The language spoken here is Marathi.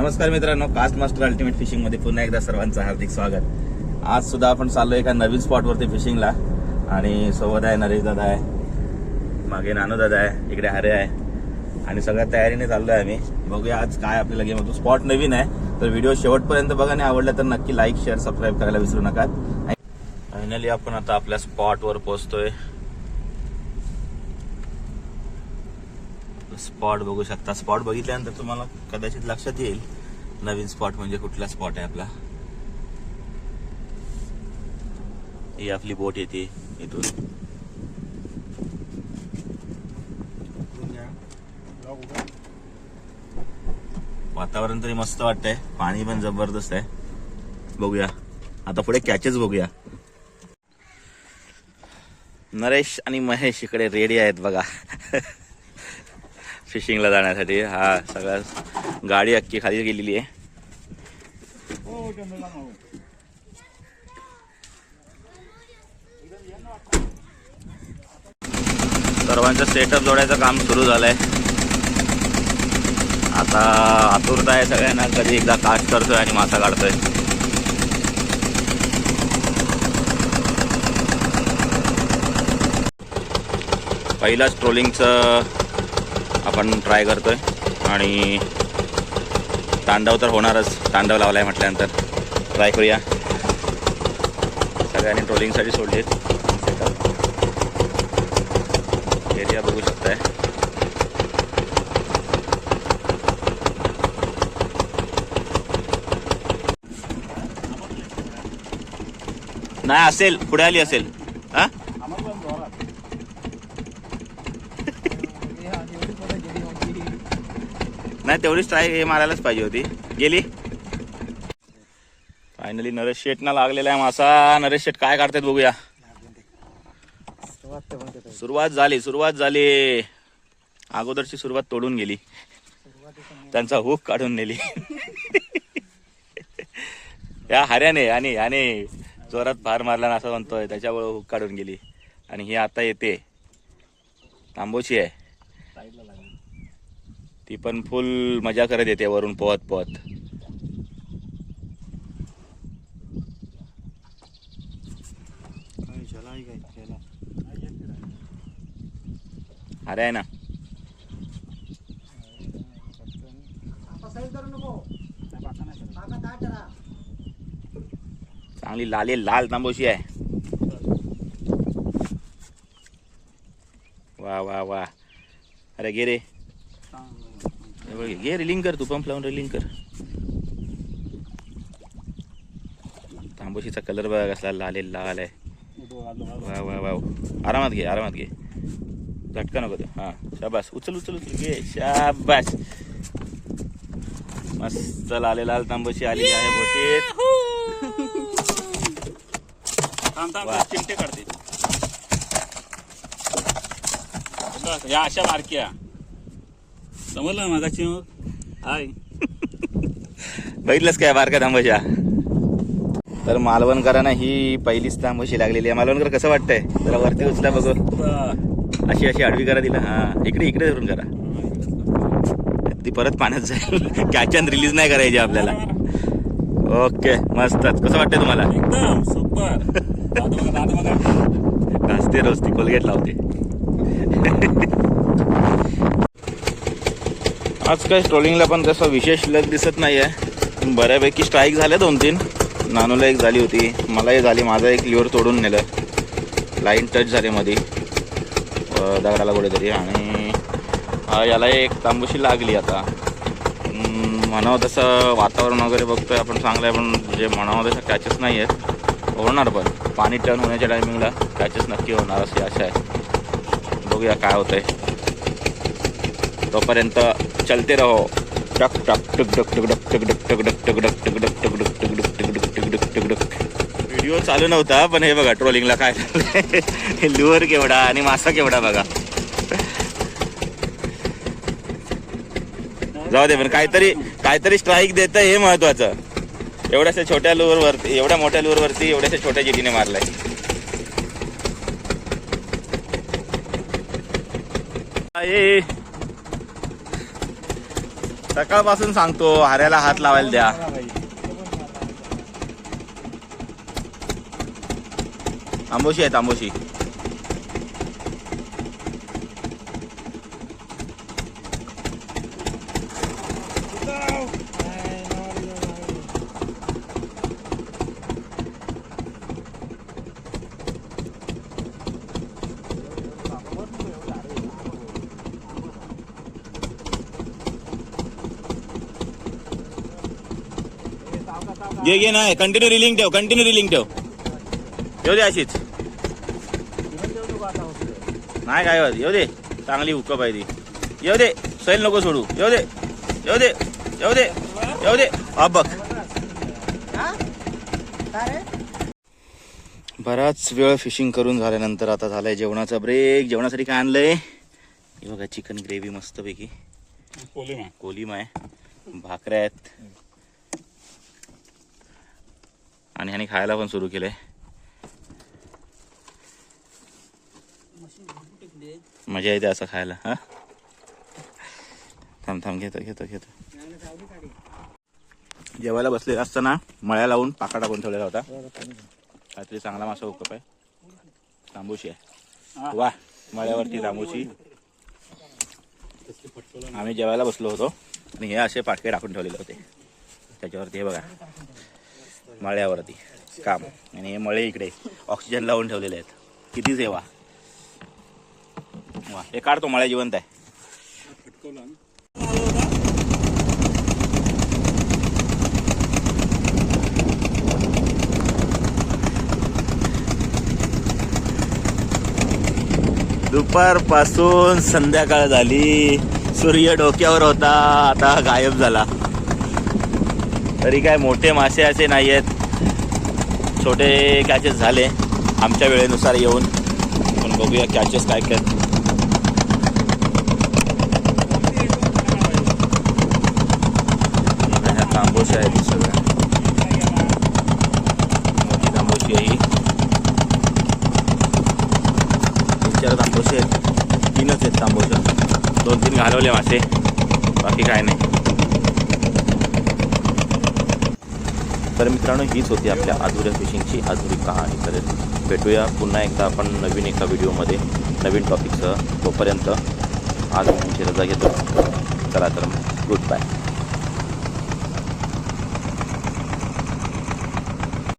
नमस्कार मित्रांनो कास्ट मास्टर अल्टिमेट फिशिंगमध्ये पुन्हा एकदा सर्वांचं हार्दिक स्वागत. आज सुद्धा आपण चाललो एका नवीन स्पॉट वरती फिशिंगला आणि सोबत आहे नरेश दादा आहे. मागे नानू दादा आहे इकडे हरे आहे. आणि सगळ्या तयारीने चाललोय आम्ही. बघूया आज काय आपल्याला गेम होतो. स्पॉट नवीन आहे तर व्हिडिओ शेवटपर्यंत बघा आणि आवडलं तर नक्की लाईक शेअर सबस्क्राईब करायला विसरू नका. फायनली आपण आता आपल्या स्पॉटवर पोहोचतोय. स्पॉट बघू शकता. स्पॉट बघितल्यानंतर तुम्हाला कदाचित लक्षात येईल नवीन स्पॉट म्हणजे कुठला स्पॉट आहे आपला. ही आपली बोट येते इथून. वातावरण तरी मस्त वाटतंय. पाणी पण जबरदस्त आहे. बघूया. आता पुढे कॅचेस बघूया. नरेश आणि महेश इकडे रेडी आहेत बघा. फिशिंगला जाण्यासाठी. हा सगळा गाडी अख्खी खाली गेलेली आहे. सर्वांचं सेटअप जोडायचं काम सुरू झालंय. आता आतुरता आहे सगळ्यांना. कधी एकदा कास्ट करतोय आणि मासा काढतोय. पहिलाच ट्रोलिंगचं आपण ट्राय करतोय. आणि तांडव तर होणारच. तांडव लावलाय म्हटल्यानंतर. ट्राय करूया. सगळ्यांनी ट्रोलिंगसाठी सोडले एरिया बघू शकताय. नाही असेल. पुढे आली असेल हा नाही तेवढीच ट्राय मारायलाच पाहिजे होती. गेली? फायनली नरेश शेटना लागलेला आहे मासा. नरेश शेट काय काढतात बघूया. सुरुवात झाली सुरुवात झाली. अगोदरची सुरुवात तोडून गेली. त्यांचा हुक काढून नेली. या हऱ्याने आणि आणि जोरात फार मारला ना असं म्हणतोय त्याच्यामुळे हुक काढून गेली. आणि ही आता येते. तांबोची आहे. ती पण फुल मजा करत येते वरून पोहत पोहत. अरे आहे ना. चांगली लाले लाल तांबोशी आहे. वा वा वा. अरे गे रे. बघ, घे रिलिंग कर तू पंप लावून रिलिंग कर. तांबोशीचा कलर बघा कसला लाले लाल आहे. वा वा वा. आरामात घे आरामात घे. झटका नको ते हा शाबास. उचल उचल उचल. घे शाबास. मस्त लाले लाल तांबोशी आलेली आहे बोटीत. चिमटे काढते. बस, या अशा मारक्या समजलं मागाची मग? हाय. बघितलंस काय बारका तांबोशा तर मालवणकरांना ही पहिलीच तांबोशी लागलेली आहे. मालवणकर कसं वाटतंय? जरा वरती उचला बघू. अशी अशी आडवी करा तिला. हा. इकडे इकडे धरून करा. ती परत पाण्यात जाईल. कॅचन रिलीज नाही करायची आपल्याला. ओके मस्तच कसं वाटतंय तुम्हाला? एकदम सुपर रोज ती कोलगेट लावते. आज काय स्ट्रोलिंगला पण तसं विशेष लग दिसत नाही आहे बऱ्यापैकी स्ट्राईक झाल्या दोन तीन नानूला एक झाली होती. मलाही झाली. माझा एक लिव्हर तोडून नेलं. लाईन टच झाली मध्ये दगडाला कुठेतरी. आणि याला एक तांबूशी लागली आता. म्हणावं तसं वातावरण वगैरे बघतोय आपण. चांगलं आहे पण जे म्हणावं तसं कॅचेस नाही आहेत होणार पण. पाणी टर्न होण्याच्या टायमिंगला कॅचेस नक्की होणार अशी आशा आहे. बघूया काय होतंय. तोपर्यंत चलते रहो टक टक टक डक टक डक टक डक टक डक टक डक टक डक टक टक टक टक टक टक टक टक डक व्हिडिओ चालू नव्हता पण हे बघा ट्रोलिंगला काय हे लुअर केवढा आणि मासा केवढा बघा जाऊ दे पण काहीतरी काहीतरी स्ट्राईक देत हे महत्वाचं एवढ्याशा छोट्या लुअरवरती एवढ्या मोठ्या लुअरवरती एवढ्याशा छोट्या जिटीने मारलाय आहे सकाळपासून सांगतो हाऱ्याला हात लावायला द्या. आंबोशी आहेत आंबोशी. घे घे नाही कंटिन्यू रिलिंग ठेव कंटिन्यू रिलिंग ठेव. येऊ दे अशीच नाही काय होत येऊ दे. चांगली हुक्क पाहिजे. येऊ दे सैल नको सोडू. येऊ दे येऊ दे येऊ दे येऊ दे. बघ. बराच वेळ फिशिंग करून झाल्यानंतर आता झालाय जेवणाचा ब्रेक जेवणासाठी काय आणलंय? हे बघा चिकन ग्रेव्ही मस्तपैकी. कोलिमा कोलिम आहे. भाकऱ्या आहेत. आणि ह्याने खायला पण सुरू केलंय. मजा येते असं खायला हा? थांब थांब घेतो घेतो घेतो. जेवायला बसले असताना मळ्या लावून पाका टाकून ठेवलेला होता. काहीतरी चांगला मासा उकप आहे. तांबूशी आहे. वा मळ्यावरती तांबूशी. आम्ही जेवायला बसलो होतो आणि हे असे पाटके टाकून ठेवलेले होते. त्याच्यावरती हे बघा. मळ्यावरती काम. आणि हे मळे इकडे ऑक्सिजन लावून ठेवलेले आहेत. किती सेवा? वा हे काढतो मळ्या जिवंत आहे. दुपारपासून संध्याकाळ झाली. सूर्य डोक्यावर होता आता गायब झाला. तरी काय मोठे मासे असे नाही आहेत छोटे कॅचेस झाले आमच्या वेळेनुसार येऊन. पण बघूया कॅचेस काय काय. तांबोश आहेत सगळ्या. मोठी तांबोशी आहे तीन चार तांबोशी आहेत. तीनच आहेत तांबोशा. दोन तीन घालवले मासे. बाकी काय नाही. तर मित्रांनो हीच होती आपल्या अधुऱ्या फिशिंगची अधुरी कहाणी. तर भेटूया पुन्हा एकदा आपण नवीन एका व्हिडिओमध्ये नवीन टॉपिकसह तोपर्यंत आज तुमची रजा घेतो. चला तर गुड बाय